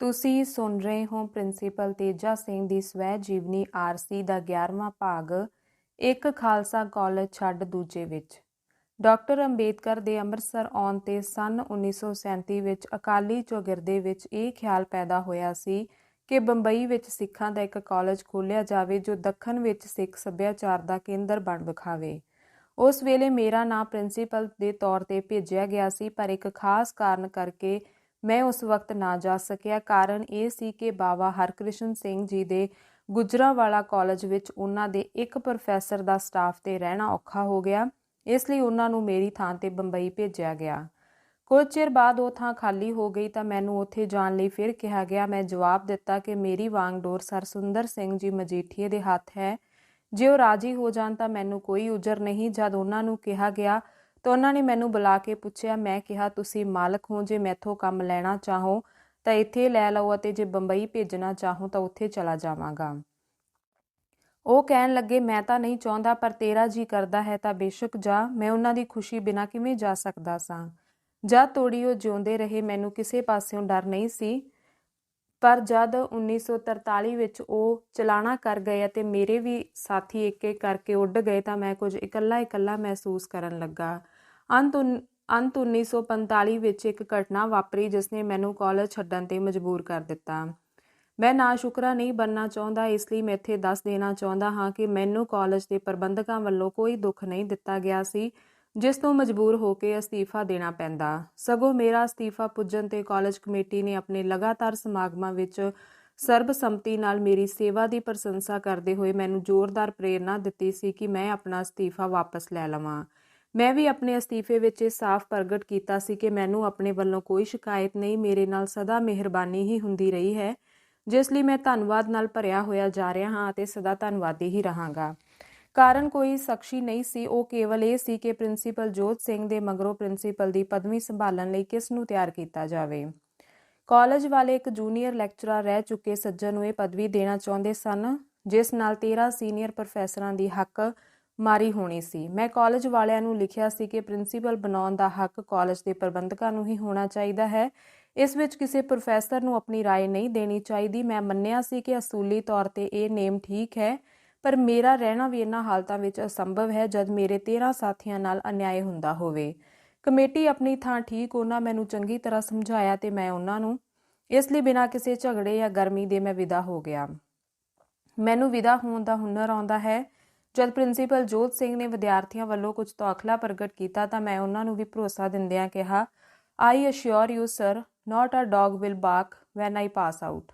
ਤੁਸੀਂ ਸੁਣ ਰਹੇ ਹੋ ਪ੍ਰਿੰਸੀਪਲ ਤੇਜਾ ਸਿੰਘ ਦੀ ਸਵੈ ਜੀਵਨੀ ਆਰਸੀ ਦਾ 11ਵਾਂ ਭਾਗ, ਇੱਕ ਖਾਲਸਾ ਕਾਲਜ ਛੱਡ ਦੂਜੇ ਵਿੱਚ। ਡਾਕਟਰ ਅੰਬੇਦਕਰ ਦੇ ਅੰਮ੍ਰਿਤਸਰ ਆਉਣ ਤੇ ਸਨ 1937 ਵਿੱਚ ਅਕਾਲੀ ਚੌਗਿਰਦੇ ਵਿੱਚ ਇਹ ਖਿਆਲ ਪੈਦਾ ਹੋਇਆ ਸੀ ਕਿ ਬੰਬਈ ਵਿੱਚ ਸਿੱਖਾਂ ਦਾ ਇੱਕ ਕਾਲਜ ਖੋਲ੍ਹਿਆ ਜਾਵੇ ਜੋ ਦੱਖਣ ਵਿੱਚ ਸਿੱਖ ਸੱਭਿਆਚਾਰ ਦਾ ਕੇਂਦਰ ਬਣ ਵਿਖਾਵੇ। ਉਸ ਵੇਲੇ ਮੇਰਾ ਨਾਂ ਪ੍ਰਿੰਸੀਪਲ ਦੇ ਤੌਰ ਤੇ ਭੇਜਿਆ ਗਿਆ ਸੀ, ਪਰ ਇੱਕ ਖਾਸ ਕਾਰਨ ਕਰਕੇ ਮੈਂ ਉਸ ਵਕਤ ਨਾ ਜਾ ਸਕਿਆ। ਕਾਰਨ ਇਹ ਸੀ ਕਿ ਬਾਬਾ ਹਰਕ੍ਰਿਸ਼ਨ ਸਿੰਘ ਜੀ ਦੇ ਗੁਜਰਾਵਾਲਾ ਕਾਲਜ ਵਿੱਚ ਉਹਨਾਂ ਦੇ ਇੱਕ ਪ੍ਰੋਫੈਸਰ ਦਾ ਸਟਾਫ ਤੇ ਰਹਿਣਾ ਔਖਾ ਹੋ ਗਿਆ। ਇਸ ਲਈ ਉਹਨਾਂ ਨੂੰ ਮੇਰੀ ਥਾਂ ਤੇ ਬੰਬਈ ਭੇਜਿਆ ਗਿਆ। ਕੁਝ ਚਿਰ ਬਾਅਦ ਉਹ ਥਾਂ ਖਾਲੀ ਹੋ ਗਈ ਤਾਂ ਮੈਨੂੰ ਉੱਥੇ ਜਾਣ ਲਈ ਫਿਰ ਕਿਹਾ ਗਿਆ। ਮੈਂ ਜਵਾਬ ਦਿੱਤਾ ਕਿ ਮੇਰੀ ਵਾਂਗਡੋਰ ਸਰ ਸੁੰਦਰ ਸਿੰਘ ਜੀ ਮਜੀਠੀਏ ਦੇ ਹੱਥ ਹੈ। ਜੇ ਉਹ ਰਾਜੀ ਹੋ ਜਾਣ ਤਾਂ ਮੈਨੂੰ ਕੋਈ ਉਜਰ ਨਹੀਂ। ਜਦ ਉਹਨਾਂ ਨੂੰ ਕਿਹਾ ਗਿਆ ਤਾਂ ਉਹਨਾਂ ਨੇ ਮੈਨੂੰ ਬੁਲਾ ਕੇ ਪੁੱਛਿਆ, ਮੈਂ ਕਿਹਾ, ਤੁਸੀਂ ਮਾਲਕ ਹੋ, ਜੇ ਮੈਥੋਂ ਕੰਮ ਲੈਣਾ ਚਾਹੋ, ਤਾਂ ਇੱਥੇ ਲੈ ਲਓ ਅਤੇ ਜੇ ਬੰਬਈ ਭੇਜਣਾ ਚਾਹੋ, ਤਾਂ ਉੱਥੇ ਚਲਾ ਜਾਵਾਂਗਾ। ਉਹ ਕਹਿਣ ਲੱਗੇ, ਮੈਂ ਤਾਂ ਨਹੀਂ ਚਾਹੁੰਦਾ, ਪਰ ਤੇਰਾ ਜੀ ਕਰਦਾ ਹੈ ਤਾਂ ਬੇਸ਼ੱਕ ਜਾ, ਮੈਂ ਉਹਨਾਂ ਦੀ ਖੁਸ਼ੀ ਬਿਨਾ ਕਿਵੇਂ ਜਾ ਸਕਦਾ ਸਾਂ। ਜਦ ਤੋੜੀ ਉਹ ਜਿਉਂਦੇ ਰਹੇ, ਮੈਨੂੰ ਕਿਸੇ ਪਾਸਿਓਂ ਡਰ ਨਹੀਂ ਸੀ, ਪਰ ਜਦ 1943 ਵਿੱਚ ਉਹ ਚਲਾਣਾ ਕਰ ਗਏ ਅਤੇ ਮੇਰੇ ਵੀ ਸਾਥੀ ਇੱਕ ਇੱਕ ਕਰਕੇ ਉੱਡ ਗਏ, ਤਾਂ ਮੈਂ ਕੁਝ ਇਕੱਲਾ ਇਕੱਲਾ ਮਹਿਸੂਸ ਕਰਨ ਲੱਗਾ। ਅੰਤ ਉਨ- ਅੰਤ 1945 ਵਿੱਚ ਇੱਕ ਘਟਨਾ ਵਾਪਰੀ ਜਿਸ ਨੇ ਮੈਨੂੰ ਕਾਲਜ ਛੱਡਣ ਤੇ ਮਜਬੂਰ ਕਰ ਦਿੱਤਾ। ਮੈਂ ਨਾ ਸ਼ੁਕਰਾ ਨਹੀਂ ਬੰਨਣਾ ਚਾਹੁੰਦਾ, ਇਸ ਲਈ ਮੈਂ ਇੱਥੇ ਦੱਸ ਦੇਣਾ ਚਾਹੁੰਦਾ ਹਾਂ ਕਿ ਮੈਨੂੰ ਕਾਲਜ ਦੇ ਪ੍ਰਬੰਧਕਾਂ ਵੱਲੋਂ ਕੋਈ ਦੁੱਖ ਨਹੀਂ ਦਿੱਤਾ ਗਿਆ ਸੀ, ਜਿਸ ਤੋਂ ਮਜਬੂਰ ਹੋ ਕੇ ਅਸਤੀਫਾ ਦੇਣਾ ਪੈਂਦਾ। ਸਗੋਂ ਮੇਰਾ ਅਸਤੀਫਾ ਪੁੱਜਣ ਤੇ ਕਾਲਜ ਕਮੇਟੀ ਨੇ ਆਪਣੇ ਲਗਾਤਾਰ ਸਮਾਗਮਾਂ ਵਿੱਚ ਸਰਬਸੰਮਤੀ ਨਾਲ ਮੇਰੀ ਸੇਵਾ ਦੀ ਪ੍ਰਸ਼ੰਸਾ ਕਰਦੇ ਹੋਏ ਮੈਨੂੰ ਜ਼ੋਰਦਾਰ ਪ੍ਰੇਰਣਾ ਦਿੱਤੀ ਸੀ ਕਿ ਮੈਂ ਆਪਣਾ ਅਸਤੀਫਾ ਵਾਪਸ ਲੈ ਲਵਾਂ। ਮੈਂ ਵੀ ਆਪਣੇ ਅਸਤੀਫੇ ਵਿੱਚ ਇਹ ਸਾਫ਼ ਪ੍ਰਗਟ ਕੀਤਾ ਸੀ ਕਿ ਮੈਨੂੰ ਆਪਣੇ ਵੱਲੋਂ ਕੋਈ ਸ਼ਿਕਾਇਤ ਨਹੀਂ, ਮੇਰੇ ਨਾਲ ਸਦਾ ਮਿਹਰਬਾਨੀ ਹੀ ਹੁੰਦੀ ਰਹੀ ਹੈ, ਜਿਸ ਲਈ ਮੈਂ ਧੰਨਵਾਦ ਨਾਲ ਭਰਿਆ ਹੋਇਆ ਜਾ ਰਿਹਾ ਹਾਂ ਅਤੇ ਸਦਾ ਧੰਨਵਾਦੀ ਹੀ ਰਹਾਂਗਾ। ਕਾਰਨ ਕੋਈ ਸਖਸ਼ੀ ਨਹੀਂ ਸੀ, ਉਹ ਕੇਵਲ ਇਹ ਸੀ ਕਿ ਪ੍ਰਿੰਸੀਪਲ ਜੋਤ ਸਿੰਘ ਦੇ ਮਗਰੋਂ ਪ੍ਰਿੰਸੀਪਲ ਦੀ ਪਦਵੀ ਸੰਭਾਲਣ ਲਈ ਕਿਸ ਨੂੰ ਤਿਆਰ ਕੀਤਾ ਜਾਵੇ। ਕਾਲਜ ਵਾਲੇ ਇੱਕ ਜੂਨੀਅਰ ਲੈਕਚਰਰ ਰਹਿ ਚੁੱਕੇ ਸੱਜਣ ਨੂੰ ਇਹ ਪਦਵੀ ਦੇਣਾ ਚਾਹੁੰਦੇ ਸਨ, ਜਿਸ ਨਾਲ 13 ਸੀਨੀਅਰ ਪ੍ਰੋਫੈਸਰਾਂ ਦੀ ਹੱਕ ਮਾਰੀ ਹੋਣੀ ਸੀ ਮੈਂ ਕਾਲਜ ਵਾਲਿਆਂ ਨੂੰ ਲਿਖਿਆ ਸੀ ਕਿ ਪ੍ਰਿੰਸੀਪਲ ਬਣਾਉਣ ਦਾ ਹੱਕ ਕਾਲਜ ਦੇ ਪ੍ਰਬੰਧਕਾਂ ਨੂੰ ਹੀ ਹੋਣਾ ਚਾਹੀਦਾ ਹੈ ਇਸ ਵਿੱਚ ਕਿਸੇ ਪ੍ਰੋਫੈਸਰ ਨੂੰ ਆਪਣੀ رائے ਨਹੀਂ ਦੇਣੀ ਚਾਹੀਦੀ ਮੈਂ ਮੰਨਿਆ ਸੀ ਕਿ ਅਸੂਲੀ ਤੌਰ ਤੇ ਇਹ ਨੇਮ ਠੀਕ ਹੈ ਪਰ ਮੇਰਾ ਰਹਿਣਾ ਵੀ ਇਹਨਾਂ ਹਾਲਤਾਂ ਵਿੱਚ ਅਸੰਭਵ ਹੈ ਜਦ ਮੇਰੇ 13 ਸਾਥੀਆਂ ਨਾਲ ਅਨਿਆਏ ਹੁੰਦਾ ਹੋਵੇ ਕਮੇਟੀ ਆਪਣੀ ਥਾਂ ਠੀਕ ਉਹਨਾਂ ਮੈਨੂੰ ਚੰਗੀ ਤਰ੍ਹਾਂ ਸਮਝਾਇਆ ਤੇ ਮੈਂ ਉਹਨਾਂ ਨੂੰ ਇਸ ਲਈ ਬਿਨਾਂ ਕਿਸੇ ਝਗੜੇ ਜਾਂ ਗਰਮੀ ਦੇ ਮੈਂ ਵਿਦਾ ਹੋ ਗਿਆ ਮੈਨੂੰ ਵਿਦਾ ਹੋਣ ਦਾ ਹੁਨਰ ਆਉਂਦਾ ਹੈ ਜਦ ਪ੍ਰਿੰਸੀਪਲ ਜੋਤ ਸਿੰਘ ਨੇ ਵਿਦਿਆਰਥੀਆਂ ਵੱਲੋਂ ਕੁਝ ਤੌਖਲਾ ਪ੍ਰਗਟ ਕੀਤਾ ਤਾਂ ਮੈਂ ਉਹਨਾਂ ਨੂੰ ਵੀ ਭਰੋਸਾ ਦਿੰਦਿਆਂ ਕਿਹਾ I assure you sir not a dog will bark when I pass out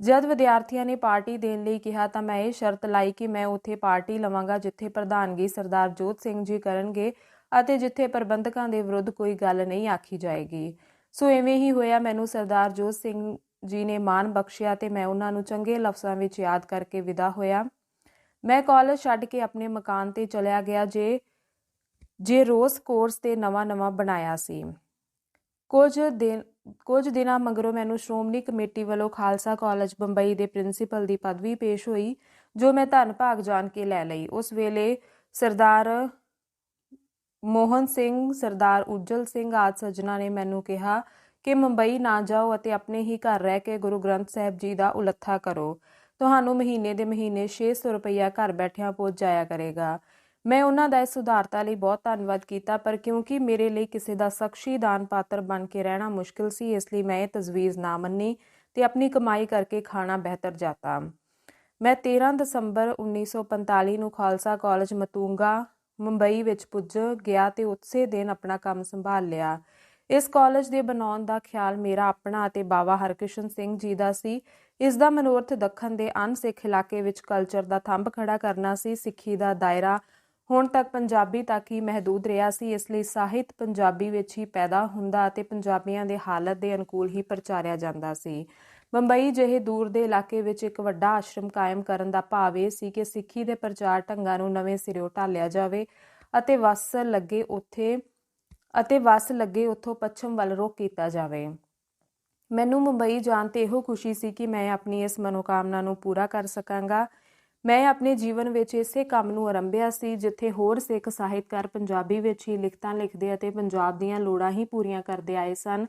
ਜਦ ਵਿਦਿਆਰਥੀਆਂ ਨੇ ਪਾਰਟੀ ਦੇਣ ਲਈ ਕਿਹਾ ਤਾਂ ਮੈਂ ਇਹ ਸ਼ਰਤ ਲਾਈ ਕਿ ਮੈਂ ਉੱਥੇ ਪਾਰਟੀ ਲਵਾਂਗਾ ਜਿੱਥੇ ਪ੍ਰਧਾਨਗੀ ਸਰਦਾਰ ਜੋਤ ਸਿੰਘ ਜੀ ਕਰਨਗੇ ਅਤੇ ਜਿੱਥੇ ਪ੍ਰਬੰਧਕਾਂ ਦੇ ਵਿਰੁੱਧ ਕੋਈ ਗੱਲ ਨਹੀਂ ਆਖੀ ਜਾਏਗੀ। ਸੋ ਐਵੇਂ ਹੀ ਹੋਇਆ, ਮੈਨੂੰ ਸਰਦਾਰ ਜੋਤ ਸਿੰਘ ਜੀ ਨੇ ਮਾਣ ਬਖਸ਼ਿਆ ਤੇ ਮੈਂ ਉਹਨਾਂ ਨੂੰ ਚੰਗੇ ਲਫ਼ਜ਼ਾਂ ਵਿੱਚ ਯਾਦ ਕਰਕੇ ਵਿਦਾ ਹੋਇਆ। ਮੈਂ ਕਾਲਜ ਛੱਡ ਕੇ ਆਪਣੇ ਮਕਾਨ ਤੇ ਚਲਿਆ ਗਿਆ ਜੇ ਜੇ ਰੋਜ਼ ਕੋਰਸ ਤੇ ਨਵਾਂ-ਨਵਾਂ ਬਣਾਇਆ ਸੀ। ਕੁਝ ਦਿਨ, ਕੁਝ ਦਿਨਾਂ ਮਗਰੋਂ ਮੈਨੂੰ ਸ਼੍ਰੋਮਣੀ ਕਮੇਟੀ ਵੱਲੋਂ ਖਾਲਸਾ ਕਾਲਜ ਬੰਬਈ ਦੇ ਪ੍ਰਿੰਸੀਪਲ ਦੀ ਪਦਵੀ ਪੇਸ਼ ਹੋਈ, ਜੋ ਮੈਂ ਧੰਨ ਭਾਗ ਜਾਣ ਕੇ ਲੈ ਲਈ। ਉਸ ਵੇਲੇ ਸਰਦਾਰ ਮੋਹਨ ਸਿੰਘ, ਸਰਦਾਰ ਉਜਲ ਸਿੰਘ ਆਦ ਸੱਜਣਾ ਨੇ ਮੈਨੂੰ ਕਿਹਾ ਕਿ ਮੁੰਬਈ ਨਾ ਜਾਓ ਅਤੇ ਆਪਣੇ ਹੀ ਘਰ ਰਹਿ ਕੇ ਗੁਰੂ ਗ੍ਰੰਥ ਸਾਹਿਬ ਜੀ ਦਾ ਉਲੱਥਾ ਕਰੋ। ਤੁਹਾਨੂੰ ਮਹੀਨੇ ਦੇ ਮਹੀਨੇ 600 ਰੁਪਇਆ ਘਰ ਬੈਠਿਆਂ ਪਹੁੰਚ ਜਾਇਆ ਕਰੇਗਾ। ਮੈਂ ਉਹਨਾਂ ਦਾ ਇਸ ਸੁਧਾਰਤਾ ਲਈ ਬਹੁਤ ਧੰਨਵਾਦ ਕੀਤਾ, ਪਰ ਕਿਉਂਕਿ ਮੇਰੇ ਲਈ ਕਿਸੇ ਦਾ ਸਖਸ਼ੀ ਦਾਨ ਪਾਤਰ ਬਣ ਕੇ ਰਹਿਣਾ ਮੁਸ਼ਕਿਲ ਸੀ, ਇਸ ਲਈ ਮੈਂ ਇਹ ਤਜਵੀਜ਼ ਨਾ ਮੰਨੀ ਤੇ ਆਪਣੀ ਕਮਾਈ ਕਰਕੇ ਖਾਣਾ ਬਿਹਤਰ ਜਾਤਾ। ਮੈਂ 13 ਦਸੰਬਰ 1945 ਨੂੰ ਖਾਲਸਾ ਕਾਲਜ ਮਤੂੰਗਾ, ਮੁੰਬਈ ਵਿੱਚ ਪੁੱਜ ਗਿਆ ਤੇ ਉਸੇ ਦਿਨ ਆਪਣਾ ਕੰਮ ਸੰਭਾਲ ਲਿਆ। ਇਸ ਕਾਲਜ ਦੇ ਬਣਾਉਣ ਦਾ ਖਿਆਲ ਮੇਰਾ ਆਪਣਾ ਅਤੇ ਬਾਬਾ ਹਰਕ੍ਰਿਸ਼ਨ ਸਿੰਘ ਜੀ ਦਾ ਸੀ। ਇਸ ਦਾ ਮਨੋਰਥ ਦੱਖਣ ਦੇ ਅਨਸਿੱਖ ਇਲਾਕੇ ਵਿੱਚ ਕਲਚਰ ਦਾ ਥੰਬ ਖੜਾ ਕਰਨਾ ਸੀ, ਸਿੱਖੀ ਦਾ ਦਾਇਰਾ ਹੁਣ ਤੱਕ ਪੰਜਾਬੀ ਤੱਕ ਹੀ ਮਹਦੂਦ ਰਿਹਾ ਸੀ, ਇਸ ਲਈ ਸਾਹਿਤ ਪੰਜਾਬੀ ਵਿੱਚ ਹੀ ਪੈਦਾ ਹੁੰਦਾ ਅਤੇ ਪੰਜਾਬੀਆਂ ਦੇ ਹਾਲਤ ਦੇ ਅਨੁਕੂਲ ਹੀ ਪ੍ਰਚਾਰਿਆ ਜਾਂਦਾ ਸੀ। ਬੰਬਈ ਜਿਹੇ ਦੂਰ ਦੇ ਇਲਾਕੇ ਵਿੱਚ ਇੱਕ ਵੱਡਾ ਆਸ਼ਰਮ ਕਾਇਮ ਕਰਨ ਦਾ ਭਾਵ ਇਹ ਸੀ ਕਿ ਸਿੱਖੀ ਦੇ ਪ੍ਰਚਾਰ ਢੰਗਾਂ ਨੂੰ ਨਵੇਂ ਸਿਰਿਓਂ ਢਾਲਿਆ ਜਾਵੇ ਅਤੇ ਵਸ ਲੱਗੇ ਉੱਥੇ ਅਤੇ ਵਸ ਲੱਗੇ ਉੱਥੋਂ ਪੱਛਮ ਵੱਲ ਰੁਖ ਕੀਤਾ ਜਾਵੇ। ਮੈਨੂੰ ਮੁੰਬਈ ਜਾਣ ਤੇ ਇਹੋ ਖੁਸ਼ੀ ਸੀ ਕਿ ਮੈਂ ਆਪਣੀ ਇਸ ਮਨੋਕਾਮਨਾ ਨੂੰ ਪੂਰਾ ਕਰ ਸਕਾਂਗਾ। ਮੈਂ ਆਪਣੇ ਜੀਵਨ ਵਿੱਚ ਇਸੇ ਕੰਮ ਨੂੰ ਆਰੰਭਿਆ ਸੀ, ਜਿੱਥੇ ਹੋਰ ਸਿੱਖ ਸਾਹਿਤਕਾਰ ਪੰਜਾਬੀ ਵਿੱਚ ਹੀ ਲਿਖਤਾਂ ਲਿਖਦੇ ਅਤੇ ਪੰਜਾਬ ਦੀਆਂ ਲੋੜਾਂ ਹੀ ਪੂਰੀਆਂ ਕਰਦੇ ਆਏ ਸਨ।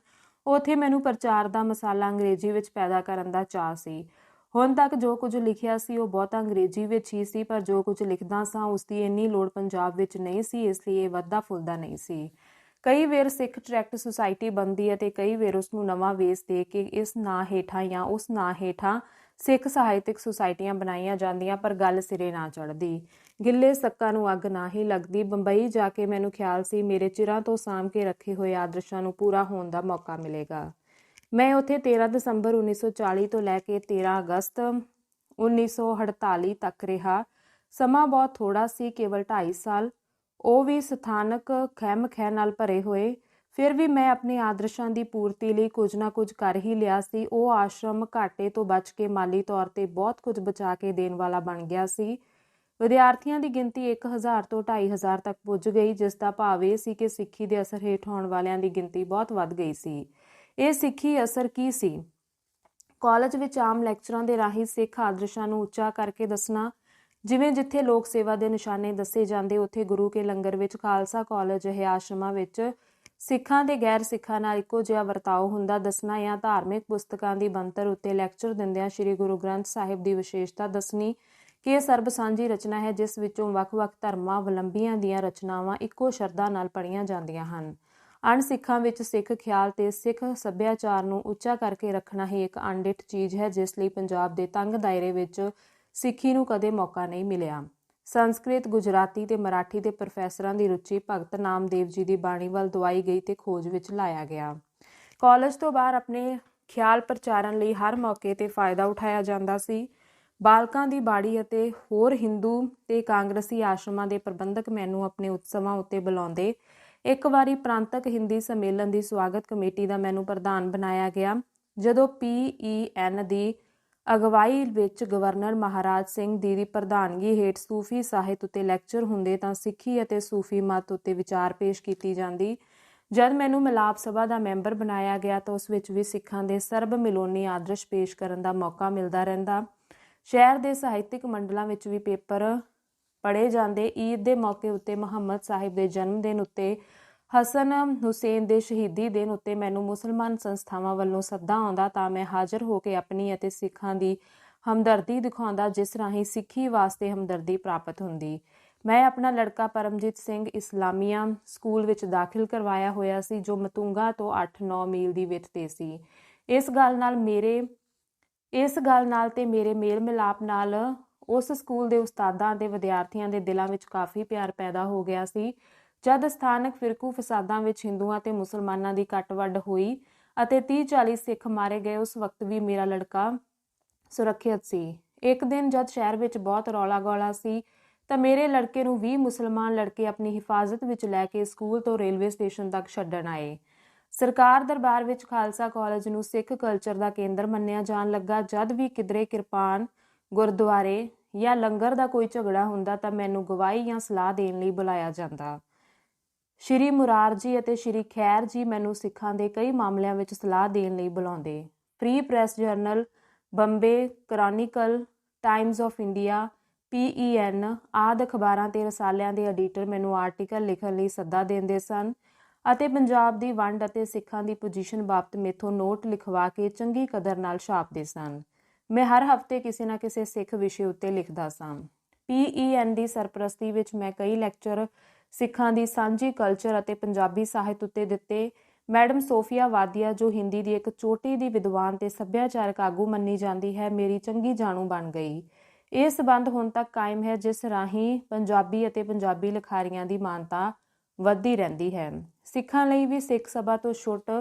ਉੱਥੇ ਮੈਨੂੰ ਪ੍ਰਚਾਰ ਦਾ ਮਸਾਲਾ ਅੰਗਰੇਜ਼ੀ ਵਿੱਚ ਪੈਦਾ ਕਰਨ ਦਾ ਚਾਅ ਸੀ। ਹੁਣ ਤੱਕ ਜੋ ਕੁਝ ਲਿਖਿਆ ਸੀ, ਉਹ ਬਹੁਤ ਅੰਗਰੇਜ਼ੀ ਵਿੱਚ ਹੀ ਸੀ, ਪਰ ਜੋ ਕੁਝ ਲਿਖਦਾ ਸਾਂ, ਉਸ ਦੀ ਇੰਨੀ ਲੋੜ ਪੰਜਾਬ ਵਿੱਚ ਨਹੀਂ ਸੀ, ਇਸ ਲਈ ਇਹ ਵੱਧਦਾ ਫੁੱਲਦਾ ਨਹੀਂ ਸੀ। ਕਈ ਵੇਰ ਸਿੱਖ ਟਰੈਕਟ ਸੁਸਾਇਟੀ ਬੰਦੀ ਅਤੇ ਕਈ ਵੇਰ ਉਸ ਨੂੰ ਨਵਾਂ ਵੇਸ ਦੇ ਕੇ ਇਸ ਨਾਂ ਹੇਠਾਂ ਜਾਂ ਉਸ ਨਾਂ ਹੇਠਾਂ ਸਿੱਖ ਸਾਹਿਤਿਕ ਸੁਸਾਇਟੀਆਂ ਬਣਾਈਆਂ ਜਾਂਦੀਆਂ, ਪਰ ਗੱਲ ਸਿਰੇ ਨਾ ਚੜਦੀ ਗਿੱਲੇ ਸੱਕਾਂ ਨੂੰ ਅੱਗ ਨਾ ਹੀ ਲੱਗਦੀ। ਬੰਬਈ ਜਾ ਕੇ ਮੈਨੂੰ ਖਿਆਲ ਸੀ, ਮੇਰੇ ਚਿਰਾਂ ਤੋਂ ਸਾਂਭ ਕੇ ਰੱਖੇ ਹੋਏ ਆਦਰਸ਼ਾਂ ਨੂੰ ਪੂਰਾ ਹੋਣ ਦਾ ਮੌਕਾ ਮਿਲੇਗਾ। ਮੈਂ ਉੱਥੇ 13 ਦਸੰਬਰ 1940 ਤੋਂ ਲੈ ਕੇ 13 ਅਗਸਤ 1948 ਤੱਕ ਰਿਹਾ। ਸਮਾਂ ਬਹੁਤ ਥੋੜਾ ਸੀ, ਕੇਵਲ 2.5 ਸਾਲ। ਉਹ ਵੀ ਸਥਾਨਕ ਖੈਮ-ਖੈ ਨਾਲ ਭਰੇ ਹੋਏ। ਫਿਰ ਵੀ ਮੈਂ ਆਪਣੇ ਆਦਰਸ਼ਾਂ ਦੀ ਪੂਰਤੀ ਲਈ ਕੁਝ ਨਾ ਕੁਝ ਕਰ ਹੀ ਲਿਆ ਸੀ। ਉਹ ਆਸ਼ਰਮ ਘਾਟੇ ਤੋਂ ਬਚ ਕੇ ਮਾਲੀ ਤੌਰ ਤੇ ਬਹੁਤ ਕੁਝ ਬਚਾ ਕੇ ਦੇਣ ਵਾਲਾ ਬਣ ਗਿਆ ਸੀ। ਵਿਦਿਆਰਥੀਆਂ ਦੀ ਗਿਣਤੀ 1000 ਤੋਂ 2500 ਤੱਕ ਪੁੱਜ ਗਈ, ਜਿਸ ਦਾ ਭਾਵ ਇਹ ਸੀ ਕਿ ਸਿੱਖੀ ਦੇ ਅਸਰ ਹੇਠ ਹੋਣ ਵਾਲਿਆਂ ਦੀ ਗਿਣਤੀ ਬਹੁਤ ਵੱਧ ਗਈ ਸੀ। ਇਹ ਸਿੱਖੀ ਅਸਰ ਕੀ ਸੀ? ਕਾਲਜ ਵਿੱਚ ਆਮ ਲੈਕਚਰਾਂ ਦੇ ਰਾਹੀਂ ਸਿੱਖ ਆਦਰਸ਼ਾਂ ਨੂੰ ਉੱਚਾ ਕਰਕੇ ਦੱਸਣਾ ਜਿਵੇਂ ਜਿੱਥੇ ਲੋਕ ਸੇਵਾ ਦੇ ਨਿਸ਼ਾਨੇ ਦੱਸੇ ਜਾਂਦੇ, ਉੱਥੇ ਗੁਰੂ ਕੇ ਲੰਗਰ ਵਿੱਚ, ਖਾਲਸਾ ਕਾਲਜ ਹੈ ਆਸ਼ਰਮਾਂ ਵਿੱਚ ਸਿੱਖਾਂ ਦੇ ਗੈਰ ਸਿੱਖਾਂ ਨਾਲ ਇੱਕੋ ਜਿਹਾ ਵਰਤਾਓ ਹੁੰਦਾ। ਦੱਸਣਾ ਜਾਂ ਧਾਰਮਿਕ ਪੁਸਤਕਾਂ ਦੀ ਬੰਤਰ ਉੱਤੇ ਲੈਕਚਰ ਦਿੰਦਿਆਂ ਸ੍ਰੀ ਗੁਰੂ ਗ੍ਰੰਥ ਸਾਹਿਬ ਦੀ ਵਿਸ਼ੇਸ਼ਤਾ ਦੱਸਣੀ ਕਿ ਇਹ ਸਰਬ ਸਾਂਝੀ ਰਚਨਾ ਹੈ, ਜਿਸ ਵਿੱਚੋਂ ਵੱਖ-ਵੱਖ ਧਰਮਾਂ ਵਲੰਬੀਆਂ ਦੀਆਂ ਰਚਨਾਵਾਂ ਇੱਕੋ ਸ਼ਰਧਾ ਨਾਲ ਪੜ੍ਹੀਆਂ ਜਾਂਦੀਆਂ ਹਨ। ਅਣ ਸਿੱਖਾਂ ਵਿੱਚ ਸਿੱਖ ਖਿਆਲ ਤੇ ਸਿੱਖ ਸੱਭਿਆਚਾਰ ਨੂੰ ਉੱਚਾ ਕਰਕੇ ਰੱਖਣਾ ਹੀ ਇੱਕ ਅਣਡਿੱਠ ਚੀਜ਼ ਹੈ, ਜਿਸ ਲਈ ਪੰਜਾਬ ਦੇ ਤੰਗ ਦਾਇਰੇ ਵਿੱਚ ਸਿੱਖੀ ਨੂੰ ਕਦੇ ਮੌਕਾ ਨਹੀਂ ਮਿਲਿਆ। ਸੰਸਕ੍ਰਿਤ, ਗੁਜਰਾਤੀ ਤੇ ਮਰਾਠੀ ਦੇ ਪ੍ਰੋਫੈਸਰਾਂ ਦੀ ਰੁਚੀ ਭਗਤ ਨਾਮਦੇਵ ਜੀ ਦੀ ਬਾਣੀ ਵੱਲ ਦਵਾਈ ਗਈ ਤੇ ਖੋਜ ਵਿੱਚ ਲਾਇਆ ਗਿਆ। ਕਾਲਜ ਤੋਂ ਬਾਹਰ ਆਪਣੇ ਖਿਆਲ ਪ੍ਰਚਾਰਨ ਲਈ ਹਰ ਮੌਕੇ ਤੇ ਫਾਇਦਾ ਉਠਾਇਆ ਜਾਂਦਾ ਸੀ। ਬਾਲਕਾਂ ਦੀ ਬਾੜੀ ਅਤੇ ਹੋਰ ਹਿੰਦੂ ਤੇ ਕਾਂਗਰਸੀ ਆਸ਼ਰਮਾਂ ਦੇ ਪ੍ਰਬੰਧਕ ਮੈਨੂੰ ਆਪਣੇ ਉਤਸਵਾਂ ਉੱਤੇ ਬੁਲਾਉਂਦੇ ਇੱਕ ਵਾਰੀ ਪ੍ਰਾਂਤਕ ਹਿੰਦੀ ਸੰਮੇਲਨ ਦੀ ਸਵਾਗਤ ਕਮੇਟੀ ਦਾ ਮੈਨੂੰ ਪ੍ਰਧਾਨ ਬਣਾਇਆ ਗਿਆ, ਜਦੋਂ ਪੀਈਐਨ ਦੀ ਅਗਵਾਈ ਵਿੱਚ ਗਵਰਨਰ ਮਹਾਰਾਜ ਸਿੰਘ ਦੀ ਦੀ ਪ੍ਰਧਾਨਗੀ ਹੇਠ ਸੂਫੀ ਸਾਹਿਤ ਉਤੇ ਲੈਕਚਰ ਹੁੰਦੇ ਤਾਂ ਸਿੱਖੀ ਅਤੇ ਸੂਫੀ ਮਤ ਉਤੇ ਵਿਚਾਰ ਪੇਸ਼ ਕੀਤੀ ਜਾਂਦੀ। ਜਦ ਮੈਨੂੰ ਮਿਲਾਪ ਸਭਾ ਦਾ ਮੈਂਬਰ ਬਣਾਇਆ ਗਿਆ ਤਾਂ ਉਸ ਵਿੱਚ ਵੀ ਸਿੱਖਾਂ ਦੇ ਸਰਬ ਮਿਲੋਨੀ ਆਦਰਸ਼ ਪੇਸ਼ ਕਰਨ ਦਾ ਮੌਕਾ ਮਿਲਦਾ ਰਹਿੰਦਾ। ਸ਼ਹਿਰ ਦੇ ਸਾਹਿਤਿਕ ਮੰਡਲਾਂ ਵਿੱਚ ਵੀ ਪੇਪਰ ਪੜ੍ਹੇ ਜਾਂਦੇ। ਈਦ ਦੇ ਮੌਕੇ ਉੱਤੇ ਮੁਹੰਮਦ ਸਾਹਿਬ ਦੇ ਜਨਮ ਦਿਨ ਉੱਤੇ ਹਸਨ ਹੁਸੈਨ ਦੇ ਸ਼ਹੀਦੀ ਦਿਨ ਉੱਤੇ ਮੈਨੂੰ ਮੁਸਲਮਾਨ ਸੰਸਥਾਵਾਂ ਵੱਲੋਂ ਸੱਦਾ ਆਉਂਦਾ ਤਾਂ ਮੈਂ ਹਾਜ਼ਰ ਹੋ ਕੇ ਆਪਣੀ ਅਤੇ ਸਿੱਖਾਂ ਦੀ ਹਮਦਰਦੀ ਦਿਖਾਉਂਦਾ, ਜਿਸ ਰਾਹੀਂ ਸਿੱਖੀ ਵਾਸਤੇ ਹਮਦਰਦੀ ਪ੍ਰਾਪਤ ਹੁੰਦੀ। ਮੈਂ ਆਪਣਾ ਲੜਕਾ ਪਰਮਜੀਤ ਸਿੰਘ ਇਸਲਾਮੀਆ ਸਕੂਲ ਵਿੱਚ ਦਾਖਲ ਕਰਵਾਇਆ ਹੋਇਆ ਸੀ, ਜੋ ਮਤੂੰਗਾ ਤੋਂ 8-9 ਮੀਲ ਦੀ ਵਿੱਥ ਤੇ ਸੀ। ਇਸ ਗੱਲ ਨਾਲ ਮੇਰੇ, ਇਸ ਗੱਲ ਨਾਲ ਤੇ ਮੇਰੇ ਮੇਲ ਮਿਲਾਪ ਨਾਲ ਉਸ ਸਕੂਲ ਦੇ ਉਸਤਾਦਾਂ ਤੇ ਵਿਦਿਆਰਥੀਆਂ ਦੇ ਦਿਲਾਂ ਵਿੱਚ ਕਾਫੀ ਪਿਆਰ ਪੈਦਾ ਹੋ ਗਿਆ ਸੀ। ਜਦ ਸਥਾਨਕ ਫਿਰਕੂ ਫਸਾਦਾਂ ਵਿੱਚ ਹਿੰਦੂਆਂ ਤੇ ਮੁਸਲਮਾਨਾਂ ਦੀ ਕੱਟਵੱਡ ਹੋਈ ਅਤੇ 30-40 ਸਿੱਖ ਮਾਰੇ ਗਏ, ਉਸ ਵਕਤ ਵੀ ਮੇਰਾ ਲੜਕਾ ਸੁਰੱਖਿਅਤ ਸੀ। ਇੱਕ ਦਿਨ ਜਦ ਸ਼ਹਿਰ ਵਿੱਚ ਬਹੁਤ ਰੌਲਾ ਗੋਲਾ ਸੀ, ਤਾਂ ਮੇਰੇ ਲੜਕੇ ਨੂੰ 20 ਮੁਸਲਮਾਨ ਲੜਕੇ ਆਪਣੀ ਹਿਫਾਜ਼ਤ ਵਿੱਚ ਲੈ ਕੇ ਸਕੂਲ ਤੋਂ ਰੇਲਵੇ ਸਟੇਸ਼ਨ ਤੱਕ ਛੱਡਣ ਆਏ। ਸਰਕਾਰ ਦਰਬਾਰ ਵਿੱਚ ਖਾਲਸਾ ਕਾਲਜ ਨੂੰ ਸਿੱਖ ਕਲਚਰ ਦਾ ਕੇਂਦਰ ਮੰਨਿਆ ਜਾਣ ਲੱਗਾ। ਜਦ ਵੀ ਕਿਧਰੇ ਕਿਰਪਾਨ, ਗੁਰਦੁਆਰੇ ਜਾਂ ਲੰਗਰ ਦਾ ਕੋਈ ਝਗੜਾ ਹੁੰਦਾ, ਤਾਂ ਮੈਨੂੰ ਗਵਾਹੀ ਜਾਂ ਸਲਾਹ ਦੇਣ ਲਈ ਬੁਲਾਇਆ ਜਾਂਦਾ। ਸ਼੍ਰੀ ਮੁਰਾਰ ਜੀ ਅਤੇ ਸ਼੍ਰੀ ਖੈਰ ਜੀ ਮੈਨੂੰ ਸਿੱਖਾਂ ਦੇ ਕਈ ਮਾਮਲਿਆਂ ਵਿੱਚ ਸਲਾਹ ਦੇਣ ਲਈ ਬੁਲਾਉਂਦੇ। Free press journal Bombay chronicle Times of India PEN ਆਦਿ ਅਖਬਾਰਾਂ ਤੇ ਰਸਾਲਿਆਂ ਦੇ ਐਡੀਟਰ ਮੈਨੂੰ ਆਰਟੀਕਲ ਲਿਖਣ ਲਈ ਸੱਦਾ ਦਿੰਦੇ ਸਨ ਅਤੇ ਪੰਜਾਬ ਦੀ ਵੰਡ ਅਤੇ ਸਿੱਖਾਂ ਦੀ ਪੋਜੀਸ਼ਨ ਬਾਬਤ ਮੇਥੋਂ ਨੋਟ ਲਿਖਵਾ ਕੇ ਚੰਗੀ ਕਦਰ ਨਾਲ ਛਾਪਦੇ ਸਨ। ਮੈਂ ਹਰ ਹਫ਼ਤੇ ਕਿਸੇ ਨਾ ਕਿਸੇ ਸਿੱਖ ਵਿਸ਼ੇ ਉੱਤੇ ਲਿਖਦਾ ਸਾਂ। ਪੀਈਐਨ ਦੀ ਸਰਪ੍ਰਸਤੀ ਵਿੱਚ ਮੈਂ ਕਈ ਲੈਕਚਰ ਸਿੱਖਾਂ ਦੀ ਸਾਂਝੀ ਕਲਚਰ ਅਤੇ ਪੰਜਾਬੀ ਸਾਹਿਤ ਉੱਤੇ ਦਿੱਤੇ। ਮੈਡਮ ਸੋਫੀਆ ਵਾਦੀਆ, ਜੋ ਹਿੰਦੀ ਦੀ ਇੱਕ ਚੋਟੀ ਦੀ ਵਿਦਵਾਨ ਤੇ ਸੱਭਿਆਚਾਰਕ ਆਗੂ ਮੰਨੀ ਜਾਂਦੀ ਹੈ, ਮੇਰੀ ਚੰਗੀ ਜਾਣੂ ਬਣ ਗਈ। ਇਹ ਸਬੰਧ ਹੁਣ ਤੱਕ ਕਾਇਮ ਹੈ, ਜਿਸ ਰਾਹੀਂ ਪੰਜਾਬੀ ਅਤੇ ਪੰਜਾਬੀ ਲਿਖਾਰੀਆਂ ਦੀ ਮਾਨਤਾ ਵੱਧਦੀ ਰਹਿੰਦੀ ਹੈ। ਸਿੱਖਾਂ ਲਈ ਵੀ ਸਿੱਖ ਸਭਾ ਤੋਂ ਛੁੱਟ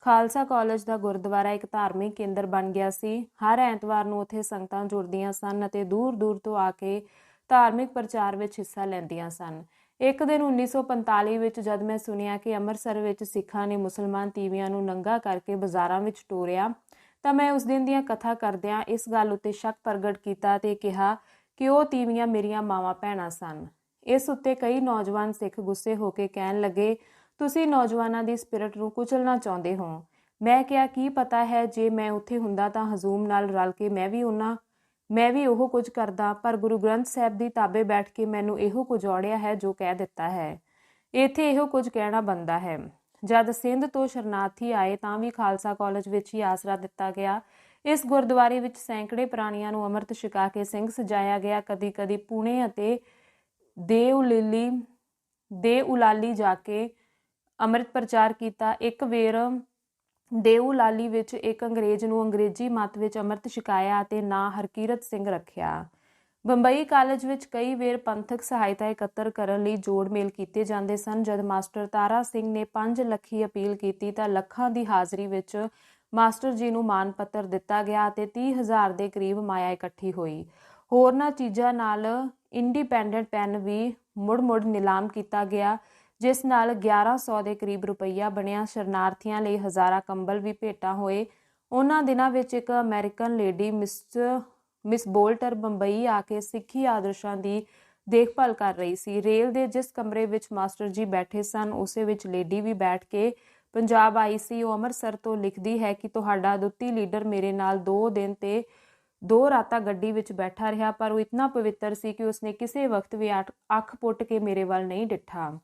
ਖਾਲਸਾ ਕਾਲਜ ਦਾ ਗੁਰਦੁਆਰਾ ਇੱਕ ਧਾਰਮਿਕ ਕੇਂਦਰ ਬਣ ਗਿਆ ਸੀ। ਹਰ ਐਤਵਾਰ ਨੂੰ ਉੱਥੇ ਸੰਗਤਾਂ ਜੁੜਦੀਆਂ ਸਨ ਅਤੇ ਦੂਰ-ਦੂਰ ਤੋਂ ਆ ਕੇ ਧਾਰਮਿਕ ਪ੍ਰਚਾਰ ਵਿੱਚ ਹਿੱਸਾ ਲੈਂਦੀਆਂ ਸਨ। ਇੱਕ ਦਿਨ 1945 ਵਿੱਚ ਜਦ ਮੈਂ ਸੁਣਿਆ ਕਿ ਅੰਮ੍ਰਿਤਸਰ ਵਿੱਚ ਸਿੱਖਾਂ ਨੇ ਮੁਸਲਮਾਨ ਤੀਵੀਆਂ ਨੂੰ ਨੰਗਾ ਕਰਕੇ ਬਾਜ਼ਾਰਾਂ ਵਿੱਚ ਟੋਰਿਆ, ਤਾਂ ਮੈਂ ਉਸ ਦਿਨ ਦੀਆਂ ਕਥਾ ਕਰਦਿਆਂ ਇਸ ਗੱਲ ਉੱਤੇ ਸ਼ੱਕ ਪ੍ਰਗਟ ਕੀਤਾ ਤੇ ਕਿਹਾ ਕਿ ਉਹ ਤੀਵੀਆਂ ਮੇਰੀਆਂ ਮਾਵਾਂ ਭੈਣਾਂ ਸਨ? ਇਸ ਉੱਤੇ ਕਈ ਨੌਜਵਾਨ ਸਿੱਖ ਗੁੱਸੇ ਹੋ ਕੇ ਕਹਿਣ ਲੱਗੇ, ਤੁਸੀਂ ਨੌਜਵਾਨਾਂ ਦੀ ਸਪਿਰਿਟ ਨੂੰ ਕੁਚਲਣਾ ਚਾਹੁੰਦੇ ਹੋ। ਮੈਂ ਕਿਹਾ, ਕੀ ਪਤਾ ਹੈ, ਜੇ ਮੈਂ ਉੱਥੇ ਹੁੰਦਾ ਤਾਂ ਹਜ਼ੂਮ ਨਾਲ ਰਲ ਕੇ ਮੈਂ ਵੀ ਉਹਨਾਂ ਮੈਂ ਵੀ ਉਹ ਕੁਝ ਕਰਦਾ, ਪਰ ਗੁਰੂ ਗ੍ਰੰਥ ਸਾਹਿਬ ਦੀ ਤਾਬੇ ਬੈਠ ਕੇ ਮੈਨੂੰ ਇਹੋ ਕੁਝ ਔੜਿਆ ਹੈ ਜੋ ਕਹਿ ਦਿੱਤਾ ਹੈ। ਇੱਥੇ ਇਹੋ ਕੁਝ ਕਹਿਣਾ ਬੰਦਾ ਹੈ। ਜਦ ਸਿੰਧ ਤੋਂ ਸ਼ਰਨਾਰਥੀ ਆਏ ਤਾਂ ਵੀ ਖਾਲਸਾ ਕਾਲਜ ਵਿੱਚ ਹੀ ਆਸਰਾ ਦਿੱਤਾ ਗਿਆ। ਇਸ ਗੁਰਦੁਆਰੇ ਵਿੱਚ ਸੈਂਕੜੇ ਪ੍ਰਾਣੀਆਂ ਨੂੰ ਅੰਮ੍ਰਿਤ ਛਕਾ ਕੇ ਸਿੰਘ ਸਜਾਇਆ ਗਿਆ। ਕਦੀ-ਕਦੀ ਪੁਣੇ ਅਤੇ ਦੇਉਲਿਲੀ ਦੇ ਉਲਾਲੀ ਜਾ ਕੇ ਅੰਮ੍ਰਿਤ ਪ੍ਰਚਾਰ ਕੀਤਾ। ਇੱਕ ਵੇਰ ਦੇਉਲਾਲੀ ਵਿੱਚ ਇੱਕ ਅੰਗਰੇਜ਼ ਨੂੰ ਅੰਗਰੇਜ਼ੀ ਮਤ ਵਿੱਚ ਅੰਮ੍ਰਿਤ ਛਕਾਇਆ ਅਤੇ ਨਾਂ ਹਰਕੀਰਤ ਸਿੰਘ ਰੱਖਿਆ। ਬੰਬਈ ਕਾਲਜ ਵਿੱਚ ਕਈ ਵੇਰ ਪੰਥਕ ਸਹਾਇਤਾ ਇਕੱਤਰ ਕਰਨ ਲਈ ਜੋੜ ਮੇਲ ਕੀਤੇ ਜਾਂਦੇ ਸਨ। ਜਦ ਮਾਸਟਰ ਤਾਰਾ ਸਿੰਘ ਨੇ 5 ਲੱਖੀ ਅਪੀਲ ਕੀਤੀ ਤਾਂ ਲੱਖਾਂ ਦੀ ਹਾਜ਼ਰੀ ਵਿੱਚ ਮਾਸਟਰ ਜੀ ਨੂੰ ਮਾਨ ਪੱਤਰ ਦਿੱਤਾ ਗਿਆ ਅਤੇ 30000 ਦੇ ਕਰੀਬ ਮਾਇਆ ਇਕੱਠੀ ਹੋਈ। ਹੋਰਨਾਂ ਚੀਜ਼ਾਂ ਨਾਲ ਇੰਡੀਪੈਂਡੈਂਟ ਪੈਨ ਵੀ ਮੁੜ-ਮੁੜ ਨਿਲਾਮ ਕੀਤਾ ਗਿਆ। ਜਿਸ ਨਾਲ 1100 ਦੇ ਕਰੀਬ ਰੁਪਈਆ ਬਣਿਆ। ਸ਼ਰਨਾਰਥੀਆਂ ਲਈ ਹਜ਼ਾਰਾਂ ਕੰਬਲ ਵੀ ਭੇਟਾਂ ਹੋਏ। ਉਹਨਾਂ ਦਿਨਾਂ ਵਿੱਚ ਇੱਕ American lady miss miss Bolter Bambai ਆ ਕੇ ਸਿੱਖੀ ਆਦਰਸ਼ਾਂ ਦੀ ਦੇਖਭਾਲ ਕਰ ਰਹੀ ਸੀ। ਰੇਲ ਦੇ ਜਿਸ ਕਮਰੇ ਵਿੱਚ ਮਾਸਟਰ ਜੀ ਬੈਠੇ ਸਨ, ਉਸੇ ਵਿੱਚ ਲੇਡੀ ਵੀ ਬੈਠ ਕੇ ਪੰਜਾਬ ਆਈ ਸੀ। ਉਹ ਅੰਮ੍ਰਿਤਸਰ ਤੋਂ ਲਿਖਦੀ ਹੈ ਕਿ ਤੁਹਾਡਾ ਦੁੱਤੀ ਲੀਡਰ ਮੇਰੇ ਨਾਲ 2 ਦਿਨ ਤੇ ਦੋ ਰਾਤਾਂ ਗੱਡੀ ਵਿੱਚ ਬੈਠਾ ਰਿਹਾ, ਪਰ ਉਹ ਇਤਨਾ ਪਵਿੱਤਰ ਸੀ ਕਿ ਉਸਨੇ ਕਿਸੇ ਵਕਤ ਵੀ ਅੱਖ ਪੁੱਟ ਕੇ ਮੇਰੇ ਵੱਲ ਨਹੀਂ ਡਿੱਠਾ।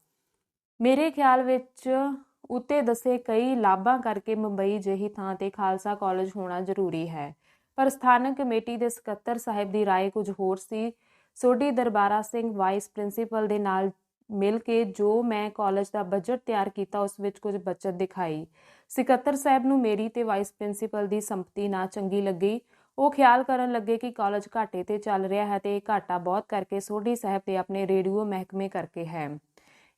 ਮੇਰੇ ਖਿਆਲ ਵਿੱਚ ਉੱਤੇ ਦੱਸੇ ਕਈ ਲਾਭਾਂ ਕਰਕੇ ਮੁੰਬਈ ਜਿਹੀ ਥਾਂ ਤੇ ਖਾਲਸਾ ਕਾਲਜ ਹੋਣਾ ਜ਼ਰੂਰੀ ਹੈ ਪਰ ਸਥਾਨਕ ਕਮੇਟੀ ਦੇ ਸਕੱਤਰ ਸਾਹਿਬ ਦੀ رائے ਕੁਝ ਹੋਰ ਸੀ ਸੋਢੀ ਦਰਬਾਰਾ ਸਿੰਘ ਵਾਈਸ ਪ੍ਰਿੰਸੀਪਲ ਦੇ ਨਾਲ ਮਿਲ ਕੇ ਜੋ ਮੈਂ ਕਾਲਜ ਦਾ ਬਜਟ ਤਿਆਰ ਕੀਤਾ ਉਸ ਵਿੱਚ ਕੁਝ ਬਚਤ ਦਿਖਾਈ ਸਕੱਤਰ ਸਾਹਿਬ ਨੂੰ ਮੇਰੀ ਤੇ ਵਾਈਸ ਪ੍ਰਿੰਸੀਪਲ ਦੀ ਸੰਪਤੀ ਨਾ ਚੰਗੀ ਲੱਗੀ ਉਹ ਖਿਆਲ ਕਰਨ ਲੱਗੇ ਕਿ ਕਾਲਜ ਘਾਟੇ ਤੇ ਚੱਲ ਰਿਹਾ ਹੈ ਤੇ ਇਹ ਘਾਟਾ ਬਹੁਤ ਕਰਕੇ ਸੋਢੀ ਸਾਹਿਬ ਤੇ ਆਪਣੇ ਰੇਡੀਓ ਮਹਿਕਮੇ ਕਰਕੇ ਹੈ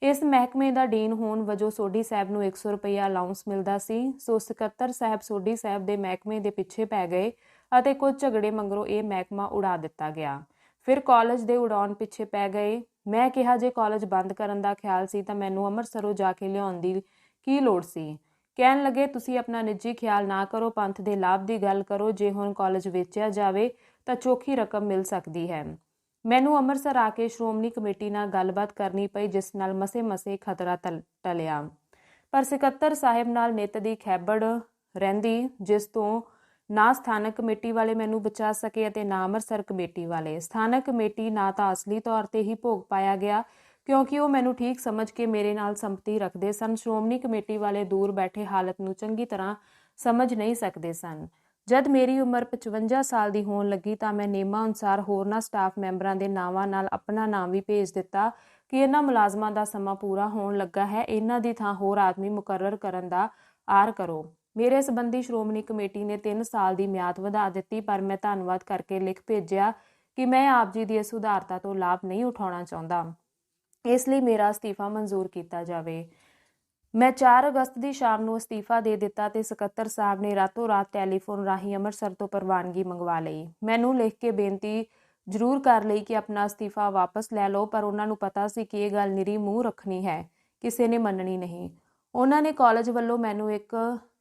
ਇਸ ਮਹਿਕਮੇ ਦਾ ਡੀਨ ਹੋਣ ਵਜੋਂ ਸੋਢੀ ਸਾਹਿਬ ਨੂੰ 100 ਰੁਪਇਆ ਅਲਾਉਂਸ ਮਿਲਦਾ ਸੀ। ਸੋ ਸਕੱਤਰ ਸਾਹਿਬ ਸੋਢੀ ਸਾਹਿਬ ਦੇ ਮਹਿਕਮੇ ਦੇ ਪਿੱਛੇ ਪੈ ਗਏ ਅਤੇ ਕੁਝ ਝਗੜੇ ਮੰਗਰੋਂ ਇਹ ਮਹਿਕਮਾ ਉਡਾ ਦਿੱਤਾ ਗਿਆ। ਫਿਰ ਕਾਲਜ ਦੇ ਉਡਾਉਣ ਪਿੱਛੇ ਪੈ ਗਏ। ਮੈਂ ਕਿਹਾ, ਜੇ ਕਾਲਜ ਬੰਦ ਕਰਨ ਦਾ ਖਿਆਲ ਸੀ ਤਾਂ ਮੈਨੂੰ ਅੰਮ੍ਰਿਤਸਰੋਂ ਜਾ ਕੇ ਲਿਆਉਣ ਦੀ ਕੀ ਲੋੜ ਸੀ? ਕਹਿਣ ਲੱਗੇ, ਤੁਸੀਂ ਆਪਣਾ ਨਿੱਜੀ ਖਿਆਲ ਨਾ ਕਰੋ, ਪੰਥ ਦੇ ਲਾਭ ਦੀ ਗੱਲ ਕਰੋ। ਜੇ ਹੁਣ ਕਾਲਜ ਵੇਚਿਆ ਜਾਵੇ ਤਾਂ ਚੋਖੀ ਰਕਮ ਮਿਲ ਸਕਦੀ ਹੈ। ਮੈਨੂੰ ਅੰਮ੍ਰਿਤਸਰ ਆ ਕੇ ਸ਼੍ਰੋਮਣੀ ਕਮੇਟੀ ਨਾਲ ਗੱਲਬਾਤ ਕਰਨੀ ਪਈ, ਜਿਸ ਨਾਲ ਮਸੇ-ਮਸੇ ਖਤਰਾ ਟਲ- ਟਲਿਆ। ਪਰ ਸਕੱਤਰ ਸਾਹਿਬ ਨਾਲ ਨਿਤ ਦੀ ਖੈਬੜ ਰਹਿੰਦੀ, ਜਿਸ ਤੋਂ ਨਾ ਸਥਾਨਕ ਕਮੇਟੀ ਵਾਲੇ ਮੈਨੂੰ ਬਚਾ ਸਕੇ ਅਤੇ ਨਾ ਅੰਮ੍ਰਿਤਸਰ ਕਮੇਟੀ ਵਾਲੇ। ਸਥਾਨਕ ਕਮੇਟੀ ਨਾ ਤਾਂ ਅਸਲੀ ਤੌਰ ਤੇ ਹੀ ਭੋਗ ਪਾਇਆ ਗਿਆ, ਕਿਉਂਕਿ ਉਹ ਮੈਨੂੰ ਠੀਕ ਸਮਝ ਕੇ ਮੇਰੇ ਨਾਲ ਸੰਪਤੀ ਰੱਖਦੇ ਸਨ। ਸ਼੍ਰੋਮਣੀ ਕਮੇਟੀ ਵਾਲੇ ਦੂਰ ਬੈਠੇ ਹਾਲਤ ਨੂੰ ਚੰਗੀ ਤਰ੍ਹਾਂ ਸਮਝ ਨਹੀਂ ਸਕਦੇ ਸਨ। ਜਦ ਮੇਰੀ ਉਮਰ 55 ਸਾਲ ਦੀ ਹੋਣ ਲੱਗੀ ਤਾਂ ਮੈਂ ਨਿਯਮਾਂ ਅਨੁਸਾਰ ਹੋਰਨਾਂ ਸਟਾਫ ਮੈਂਬਰਾਂ ਦੇ ਨਾਵਾਂ ਨਾਲ ਆਪਣਾ ਨਾਮ ਵੀ ਭੇਜ ਦਿੱਤਾ ਕਿ ਇਹਨਾਂ ਮੁਲਾਜ਼ਮਾਂ ਦਾ ਸਮਾਂ ਪੂਰਾ ਹੋਣ ਲੱਗਾ ਹੈ। ਇਹਨਾਂ ਦੀ ਥਾਂ ਹੋਰ ਆਦਮੀ ਮੁਕਰਰ ਕਰਨ ਦਾ ਆਰ ਕਰੋ। ਮੇਰੇ ਸੰਬੰਧੀ ਸ਼੍ਰੋਮਣੀ ਕਮੇਟੀ ਨੇ 3 ਸਾਲ ਦੀ ਮਿਆਦ ਵਧਾ ਦਿੱਤੀ, ਪਰ ਮੈਂ ਧੰਨਵਾਦ ਕਰਕੇ ਲਿਖ ਭੇਜਿਆ ਕਿ ਮੈਂ ਆਪ ਜੀ ਦੀ ਇਸ ਉਧਾਰਤਾ ਤੋਂ ਲਾਭ ਨਹੀਂ ਉਠਾਉਣਾ ਚਾਹੁੰਦਾ। ਇਸ ਲਈ ਮੇਰਾ ਅਸਤੀਫਾ ਮਨਜ਼ੂਰ ਕੀਤਾ ਜਾਵੇ। ਮੈਂ 4 ਅਗਸਤ ਦੀ ਸ਼ਾਮ ਨੂੰ ਅਸਤੀਫਾ ਦੇ ਦਿੱਤਾ ਤੇ ਸਕੱਤਰ ਸਾਹਿਬ ਨੇ ਰਾਤੋਂ ਰਾਤ ਟੈਲੀਫੋਨ ਰਾਹੀਂ ਅੰਮ੍ਰਿਤਸਰ ਤੋਂ ਪ੍ਰਵਾਨਗੀ ਮੰਗਵਾ ਲਈ। ਮੈਨੂੰ ਲਿਖ ਕੇ ਬੇਨਤੀ ਜ਼ਰੂਰ ਕਰ ਲਈ ਕਿ ਆਪਣਾ ਅਸਤੀਫਾ ਵਾਪਸ ਲੈ ਲਓ, ਪਰ ਉਹਨਾਂ ਨੂੰ ਪਤਾ ਸੀ ਕਿ ਇਹ ਗੱਲ ਨਿਰੀ ਮੂੰਹ ਰੱਖਣੀ ਹੈ, ਕਿਸੇ ਨੇ ਮੰਨਣੀ ਨਹੀਂ। ਉਹਨਾਂ ਨੇ ਕਾਲਜ ਵੱਲੋਂ ਮੈਨੂੰ ਇੱਕ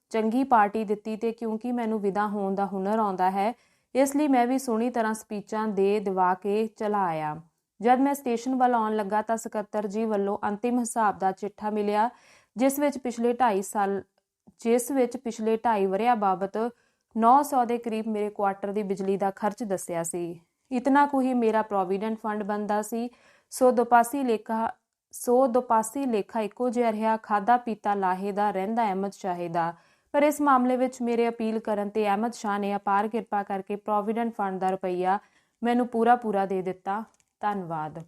ਚੰਗੀ ਪਾਰਟੀ ਦਿੱਤੀ ਤੇ ਕਿਉਂਕਿ ਮੈਨੂੰ ਵਿਦਾ ਹੋਣ ਦਾ ਹੁਨਰ ਆਉਂਦਾ ਹੈ, ਇਸ ਲਈ ਮੈਂ ਵੀ ਸੋਹਣੀ ਤਰ੍ਹਾਂ ਸਪੀਚਾਂ ਦੇ ਦਿਵਾ ਕੇ ਚਲਾ ਆਇਆ। ਜਦ ਮੈਂ ਸਟੇਸ਼ਨ ਵੱਲ ਆਉਣ ਲੱਗਾ ਤਾਂ ਸਕੱਤਰ ਜੀ ਵੱਲੋਂ ਅੰਤਿਮ ਹਿਸਾਬ ਦਾ ਚਿੱਠਾ ਮਿਲਿਆ ਜਿਸ ਵਿੱਚ ਪਿਛਲੇ 2.5 ਸਾਲ, ਜਿਸ ਵਿੱਚ ਪਿਛਲੇ 2.5 ਵਰਿਆਂ ਬਾਬਤ 900 ਦੇ ਕਰੀਬ ਮੇਰੇ ਕੁਆਟਰ ਦੀ ਬਿਜਲੀ ਦਾ ਖਰਚ ਦੱਸਿਆ ਸੀ। ਇਤਨਾ ਕੁ ਹੀ ਮੇਰਾ ਪ੍ਰੋਵੀਡੈਂਟ ਫੰਡ ਬੰਦਾ ਸੀ। ਸੋ ਦੁਪਾਸੀ ਲੇਖਾ, ਸੋ ਦੁਪਾਸੀ ਲੇਖਾ ਇੱਕੋ ਜਿਹਾ ਰਿਹਾ, ਖਾਦਾ ਪੀਤਾ ਲਾਹੇ ਦਾ, ਰਹਿੰਦਾ ਅਹਿਮਦ ਸ਼ਾਹੇ ਦਾ। ਪਰ ਇਸ ਮਾਮਲੇ ਵਿੱਚ ਮੇਰੇ ਅਪੀਲ ਕਰਨ ਤੇ ਅਹਿਮਦ ਸ਼ਾਹ ਨੇ ਅਪਾਰ ਕਿਰਪਾ ਕਰਕੇ ਪ੍ਰੋਵੀਡੈਂਟ ਫੰਡ ਦਾ ਰੁਪਈਆ ਮੈਨੂੰ ਪੂਰਾ ਪੂਰਾ ਦੇ ਦਿੱਤਾ। ਧੰਨਵਾਦ।